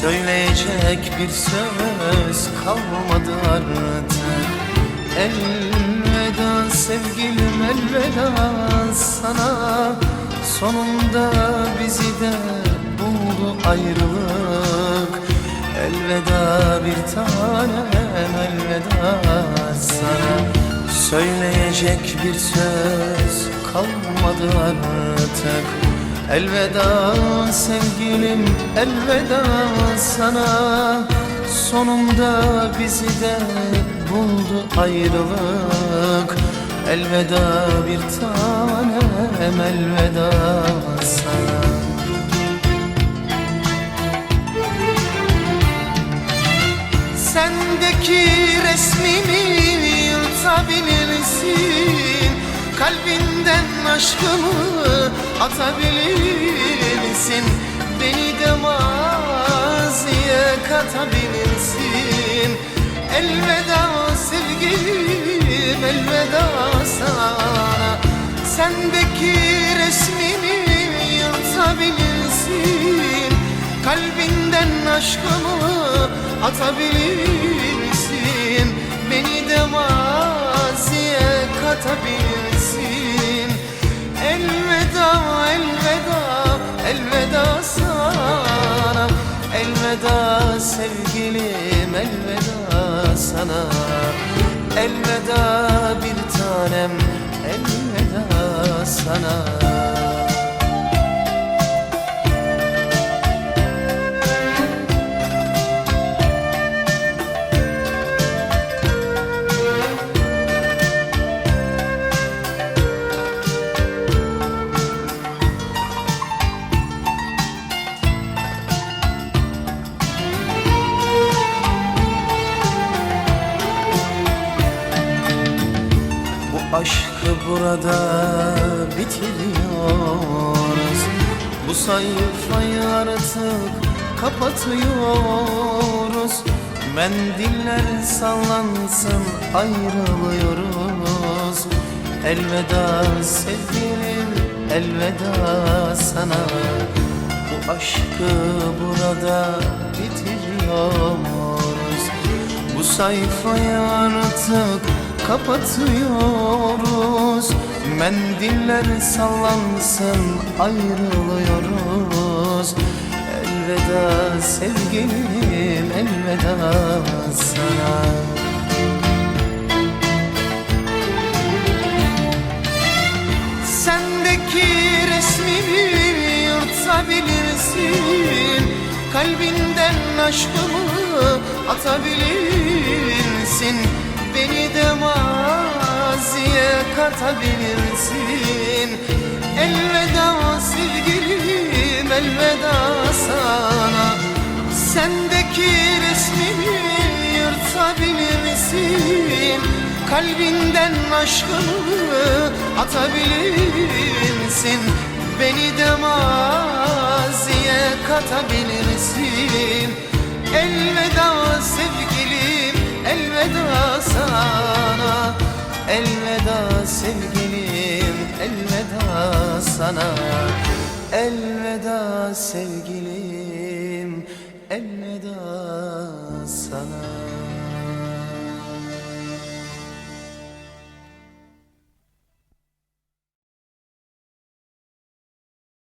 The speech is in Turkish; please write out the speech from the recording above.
Söyleyecek bir söz kalmadı artık Elveda sevgilim elveda sana. Sonunda bizi de buldu ayrılık. Elveda bir tanem elveda sana. Söyleyecek bir söz kalmadı artık Elveda sevgilim elveda sana. Sonunda bizi de buldu ayrılık. Elveda bir tanem elveda sana. Sendeki resmimi yırtabilirsin. Kalbinden aşkımı atabilirsin Beni de maziye katabilirsin. Elveda sevgilim elveda sana. Sendeki resmimi yırtabilirsin. Kalbinden aşkımı atabilirsin Beni de maziye katabilirsin Elveda, elveda, elveda sana. Elveda sevgilim, elveda sana. Elveda bir aşkı burada bitiriyoruz. Bu sayfayı artık kapatıyoruz. Mendiller sallansın ayrılıyoruz. Elveda sevgilim elveda sana. Bu aşkı burada bitiriyoruz. Bu sayfayı artık kapatıyoruz Mendiller sallansın ayrılıyoruz. Elveda sevgilim elveda sana. Sendeki resmimi yırtabilirsin. Kalbinden aşkımı atabilirsin Beni de maziye katabilirsin. Elveda sevgilim elveda sana. Sendeki resmimi yırtabilirsin Kalbinden aşkımı atabilirsin Beni de maziye katabilirsin. Elveda sevgilim elveda Elveda sevgilim elveda sana. Elveda sevgilim elveda sana